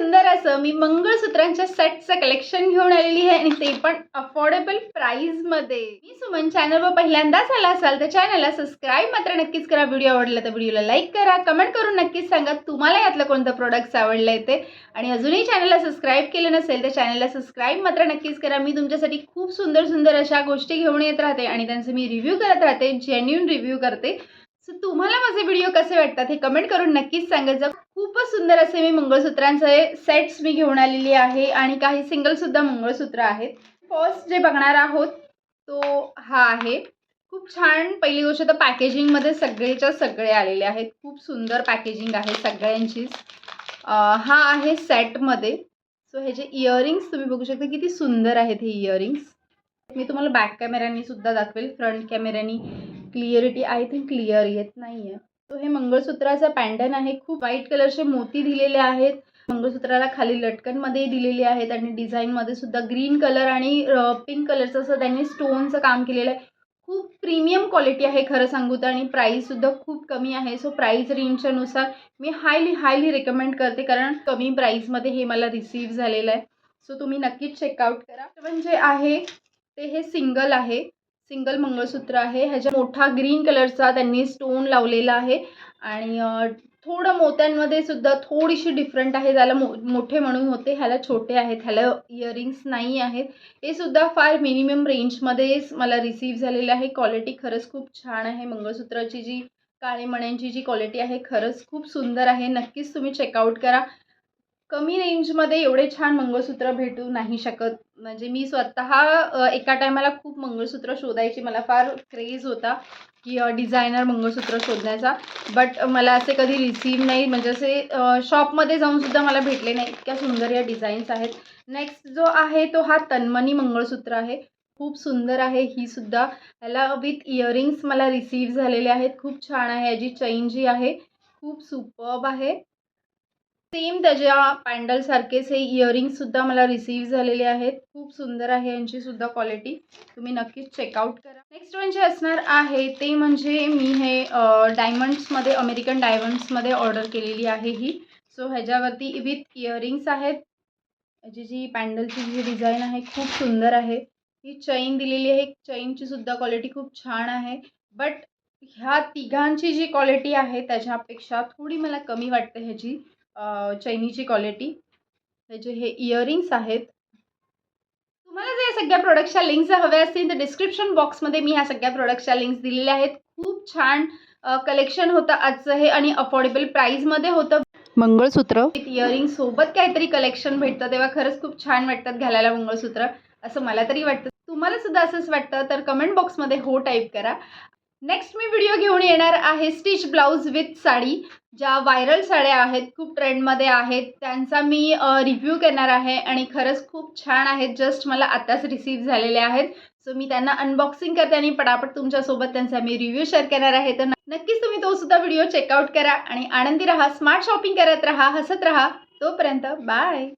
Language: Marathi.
सुंदर असं मी मंगळसूत्रांच्या सेटचं कलेक्शन घेऊन आलेली आहे आणि ते पण अफोर्डेबल प्राईजमध्ये मी सुमन चॅनलवर पहिल्यांदाच आला असाल तर चॅनलला सबस्क्राईब मात्र नक्कीच करा. व्हिडिओ आवडला तर व्हिडिओला लाईक करा. कमेंट करून नक्कीच सांगा तुम्हाला यातलं कोणतं प्रोडक्ट्स आवडलं आहे ते. आणि अजूनही चॅनलला सबस्क्राईब केलं नसेल तर चॅनलला सबस्क्राईब मात्र नक्कीच करा. मी तुमच्यासाठी खूप सुंदर सुंदर अशा गोष्टी घेऊन येत राहते आणि त्यांचे मी रिव्ह्यू करत राहते. जेन्युन रिव्ह्यू करते. सो तुम्हाला माझे व्हिडिओ कसे वाटतात हे कमेंट करून नक्कीच सांगायचं खूपच सुंदर असे मी मंगळसूत्रांचे सेट्स मी घेऊन आलेली आहे आणि काही सिंगलसुद्धा मंगळसूत्र आहेत. फर्स्ट जे बघणार आहोत तो हा आहे. खूप छान पहिली गोष्ट तर पॅकेजिंगमध्ये सगळेच्या सगळे आलेले आहेत. खूप सुंदर पॅकेजिंग आहे सगळ्यांचीच. हा आहे सेटमध्ये सो हे जे इयरिंग्स तुम्ही बघू शकता किती सुंदर आहेत हे इयरिंग्स मी तुम्हाला बॅक कॅमेऱ्यानी सुद्धा दाखवेल फ्रंट कॅमेऱ्यानी क्लिअरिटी आय थिंक क्लिअर येत नाही आहे तो हे मंगळसूत्राचं पॅन्डन आहे. खूप व्हाईट कलरचे मोती दिलेले आहेत. मंगळसूत्राला खाली लटकनमध्ये दिलेले आहेत आणि डिझाईनमध्ये सुद्धा ग्रीन कलर आणि पिंक कलरचं असं त्यांनी स्टोनचं काम केलेलं आहे. खूप प्रीमियम क्वालिटी आहे खरं सांगू तर आणि प्राईससुद्धा खूप कमी आहे. सो प्राईस रेंजच्या नुसार मी हायली हायली रेकमेंड करते कारण कमी प्राईसमध्ये हे मला रिसीव्ह झालेलं आहे. सो तुम्ही नक्कीच चेकआउट करा. म्हणजे आहे ते हे सिंगल आहे. सिंगल मंगळसूत्र आहे. ह्याच्या मोठा ग्रीन कलरचा त्यांनी स्टोन लावलेला आहे. आणि थोडं मोत्यांमध्ये सुद्धा थोडीशी डिफरंट आहे. त्याला मो मोठे म्हणून होते ह्याला छोटे आहेत. ह्याला इयरिंग्स नाही आहेत. हे सुद्धा फार मिनिमम रेंजमध्येच मला रिसीव्ह झालेलं आहे. क्वालिटी खरंच खूप छान आहे. मंगळसूत्राची जी काळे मण्यांची जी क्वालिटी आहे खरंच खूप सुंदर आहे. नक्कीच तुम्ही चेकआउट करा. कमी रेंजमध्ये एवढे छान मंगळसूत्र भेटू नाही शकत. म्हणजे मी स्वतः एका टायमाला खूप मंगळसूत्र शोधायची. मला फार क्रेज होता की डिझायनर मंगळसूत्र शोधण्याचा. बट मला असे कधी रिसीव नाही. म्हणजे असे शॉपमध्ये जाऊनसुद्धा मला भेटले नाही. इतक्या सुंदर या डिझाईन्स आहेत. नेक्स्ट जो आहे तो हा तन्मनी मंगळसूत्र आहे. खूप सुंदर आहे. ही सुद्धा याला विथ इयरिंग्स मला रिसीव्ह झालेले आहेत. खूप छान आहे. याची चैन जी आहे खूप सुपर्ब आहे. सेम त्याच्या पॅन्डलसारखेच हे इयरिंगसुद्धा मला रिसीव्ह झालेले आहेत. खूप सुंदर आहे यांची सुद्धा क्वालिटी तुम्ही नक्कीच चेकआउट करा. नेक्स्ट वन जे असणार आहे ते म्हणजे मी हे डायमंड्समध्ये अमेरिकन डायमंड्समध्ये ऑर्डर केलेली आहे ही. सो ह्याच्यावरती विथ इयरिंग्स आहेत. याची जी पॅन्डलची जी डिझाईन आहे खूप सुंदर आहे. ही चैन दिलेली आहे. चैनची सुद्धा क्वालिटी खूप छान आहे. बट ह्या तिघांची जी क्वालिटी आहे त्याच्यापेक्षा थोडी मला कमी वाटते ह्याची. चैनीची क्वालिटी ह्याचे हे इयरिंग्स आहेत. तुम्हाला जर या सगळ्या प्रोडक्टच्या लिंक्स हव्या असतील तर डिस्क्रिप्शन बॉक्समध्ये मी ह्या सगळ्या प्रोडक्टच्या लिंक्स दिलेल्या आहेत. खूप छान कलेक्शन होतं आजचं हे आणि अफोर्डेबल प्राईजमध्ये होतं. मंगळसूत्र. इयरिंग सोबत काहीतरी कलेक्शन भेटतं. तेव्हा खरंच खूप छान वाटतात घालायला मंगळसूत्र असं मला तरी वाटतं. तुम्हाला सुद्धा असंच वाटतं तर कमेंट बॉक्समध्ये हो टाईप करा. नेक्स्ट मी व्हिडिओ घेऊन येणार आहे स्टिच ब्लाऊज विथ साडी. ज्या व्हायरल साड्या आहेत खूप ट्रेंडमध्ये आहेत त्यांचा मी रिव्ह्यू करणार आहे आणि खरंच खूप छान आहेत जस्ट मला आत्ताच रिसीव्ह झालेले आहेत. सो मी त्यांना अनबॉक्सिंग करते आणि पटापट तुमच्यासोबत त्यांचा मी रिव्ह्यू शेअर करणार आहे. तर नक्कीच तुम्ही तो सुद्धा व्हिडिओ चेकआउट करा आणि आनंदी राहा स्मार्ट शॉपिंग करत राहा हसत राहा. तोपर्यंत बाय